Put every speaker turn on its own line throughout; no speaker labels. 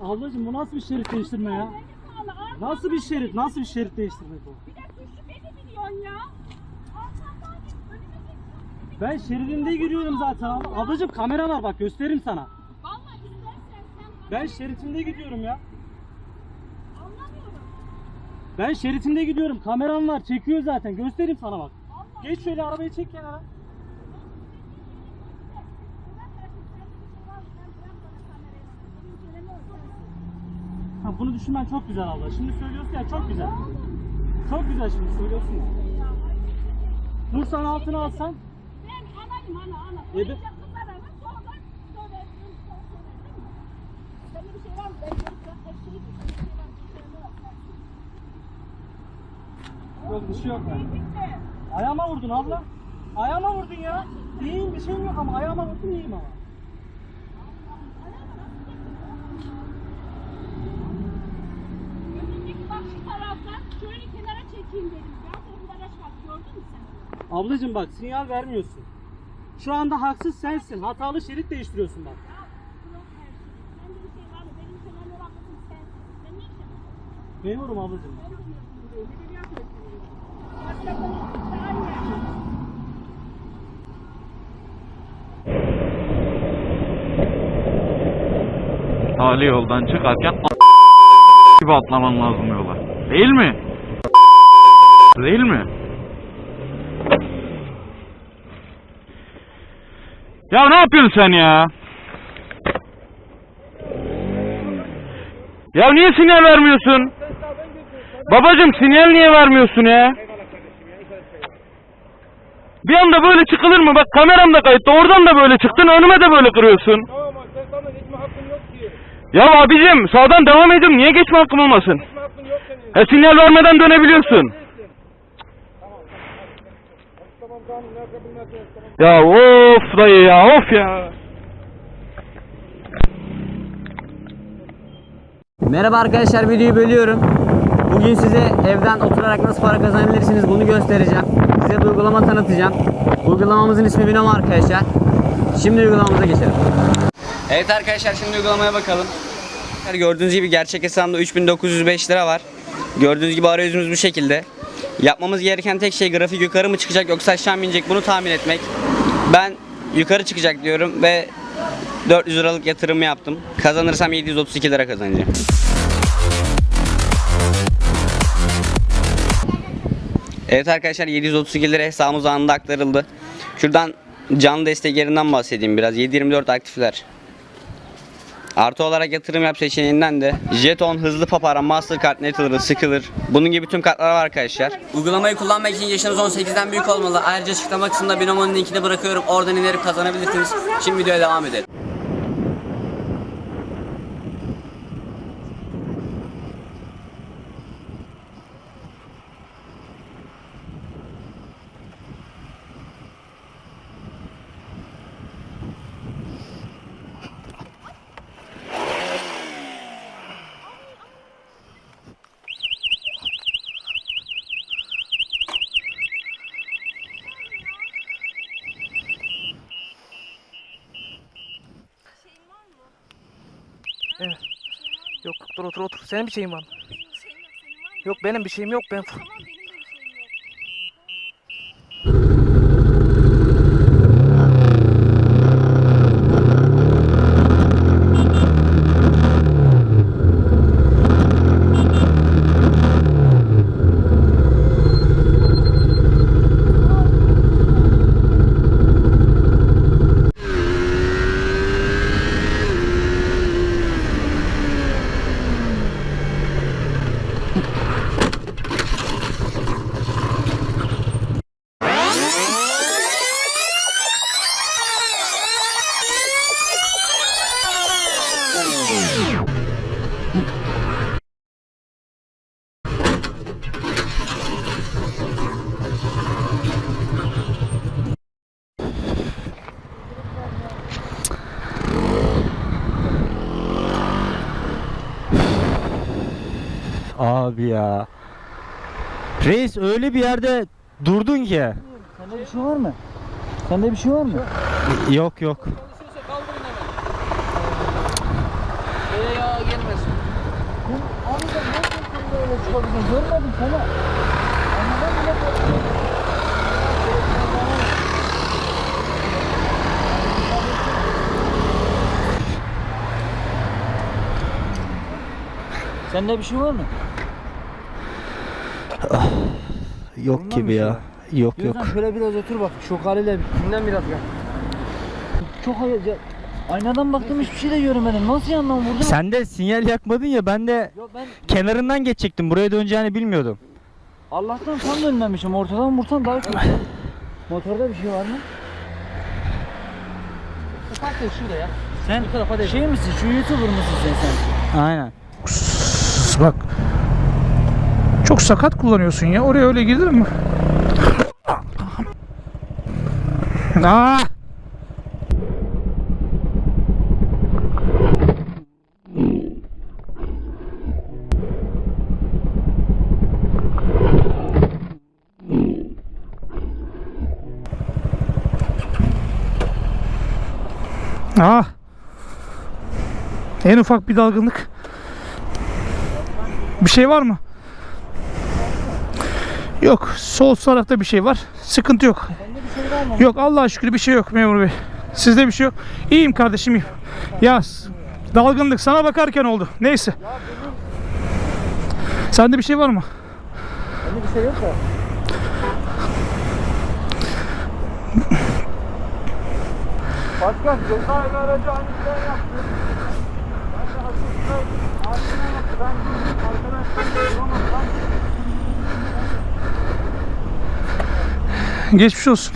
Ablacım bu nasıl bir şerit değiştirme ya? Nasıl bir şerit? Nasıl bir şerit değiştirmek bu?
Bir de suçlu beni biliyorsun ya. Arkamdan git, önüme git.
Ben şeridinde gidiyorum zaten. abla. Ablacım kamera var bak gösteririm sana.
Vallahi istersen sen bana
Ben şeridinde gidiyorum ya. Ben şeridinde gidiyorum. Kameram var. Çekiyor zaten. Göstereyim sana bak. Geç şöyle arabayı çek kenara. Ha, bunu düşünmen çok güzel abla. Şimdi söylüyorsun ya çok güzel. Çok güzel şimdi söylüyorsun. ya. Dursan altına alsan.
Ben anayım ana ana.
E?
Senin bir şey var mı? Ben çocuklar her şeyi bir şey var. Bir şey var.
Yok bir şey yok yani. Ayağıma vurdun abla. Ayağıma vurdun ya. İyiyim bir şeyim yok ama ayağıma vurdun iyiyim ama. Ablacım bak sinyal vermiyorsun. Şu anda haksız sensin. Hatalı şerit değiştiriyorsun bak.
Ya bırak her şeyi. Sende bir şey var mı? Benim için en önemlisi sensin. Sen ne işin?
Memurum ablacım.
Ben bilmiyorum burayı. Ne bir yapıyorsun? Başkalarını çağırmıyor.
Tali yoldan çıkarken gibi atlaman lazım yola. Değil mi? Değil mi? Ya ne yapıyorsun sen ya? Ya niye sinyal vermiyorsun? Babacım sinyal niye vermiyorsun ya? Bir anda böyle çıkılır mı? Bak kameram da kayıtta. Oradan da böyle çıktın. Önüme de böyle kırıyorsun.
Tamam ama sen sana geçme hakkın yok ki.
Ya abicim sağdan devam edin. Niye geçme hakkım olmasın?
Geçme hakkın yok senin.
E sinyal vermeden dönebiliyorsun. Ya of dayı ya of ya.
Merhaba arkadaşlar videoyu bölüyorum. Bugün size evden oturarak nasıl para kazanabilirsiniz bunu göstereceğim. Size bir uygulama tanıtacağım. Uygulamamızın ismi Binomo arkadaşlar. Şimdi uygulamamıza geçelim. Evet arkadaşlar şimdi uygulamaya bakalım. Gördüğünüz gibi gerçek hesabımda 3905 lira var. Gördüğünüz gibi arayüzümüz bu şekilde. Yapmamız gereken tek şey grafik yukarı mı çıkacak yoksa aşağı mı inecek bunu tahmin etmek. Ben yukarı çıkacak diyorum ve 400 liralık yatırımı yaptım. Kazanırsam 732 lira kazanacağım. Evet arkadaşlar 732 lira hesabımız anında aktarıldı. Şuradan canlı destek yerinden bahsedeyim biraz. 724 aktifler. Artı olarak yatırım yap seçeneğinden de jeton, hızlı papara, mastercard, nettler, sıkılır. Bunun gibi tüm kartlar var arkadaşlar. Uygulamayı kullanmak için yaşınız 18'den büyük olmalı. Ayrıca açıklama kısmında Binomo'nun linkini bırakıyorum. Oradan inerek kazanabilirsiniz. Şimdi videoya devam edelim.
Yok dur otur otur. Senin bir şeyin var mı? Yok benim bir şeyim yok. Ben
Abi ya. Reis öyle bir yerde durdun ki.
Sende bir şey var mı? Sende bir şey var mı?
Yok yok.
Görmedim sana. Sende bir şey var mı?
Yok gibi ya. Yok yok.
Diyorsan şöyle biraz otur bak. Şu haliyle dinlen biraz ya. Çok hayal. Aynadan baktım hiçbir şey de göremedim. Nasıl yandan vurdun?
Sen de sinyal yakmadın ya ben de
Ya ben
kenarından geçecektim. Buraya döneceğini bilmiyordum.
Allah'tan tam dönmemişim. Ortadan vursan daha kötü. Motorda bir şey var mı?
Ufak da şurada ya.
Sen
Bu tarafa
şey misin? Şu YouTuber mısın sen sen?
Aynen.
Bak. Çok sakat kullanıyorsun ya. Oraya öyle gidilir mi? Aa! Aa! En ufak bir dalgınlık. Bir şey var mı? Yok. Sol tarafta bir şey var. Sıkıntı yok. Yok Allah'a şükür bir şey yok memur bey. Sizde bir şey yok. İyiyim kardeşim iyiyim. Ya dalgınlık sana bakarken oldu. Neyse. Sende bir şey var mı?
Bende bir şey yok da. Başkan cezayir aracı aniden yaptı. Ben de aniden yaptı. Ben durdum arkadaşlar duramadılar.
Geçmiş olsun.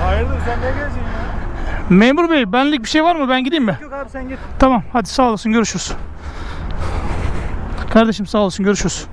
Hayırdır sen ne ya?
Memur bey benlik bir şey var mı? Ben gideyim mi?
Yok abi sen git.
Tamam hadi sağ olasın görüşürüz. Kardeşim sağ olasın görüşürüz.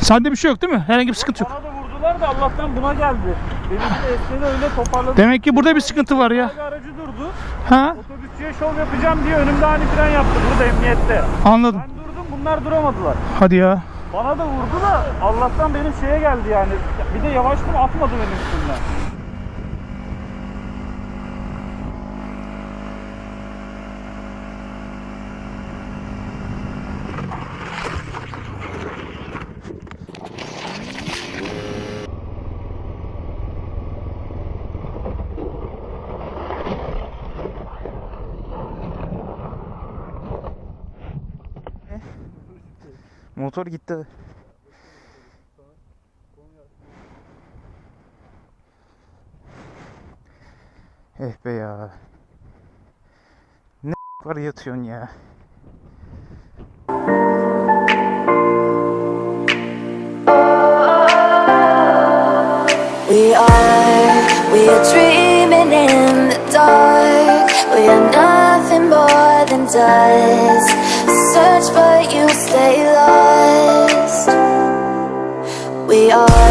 Sende bir şey yok değil mi? Herhangi bir sıkıntı yok.
Bana da vurdular da Allah'tan buna geldi. Benimki de öyle toparladı.
Demek ki burada bir sıkıntı var ya.
Aracı durdu.
Ha?
Otobüsçüye şov yapacağım diye önümde ani fren yaptı burada emniyette.
Anladım.
Ben durdum bunlar duramadılar.
Hadi ya.
Bana da vurdu da Allah'tan benim şeye geldi yani. Bir de yavaştım atmadı benim üstümden.
Motor gitti. Eh be ya. Ne var yatıyorsun ya.
We are, we are dreaming in the dark. We are nothing more than dust. are.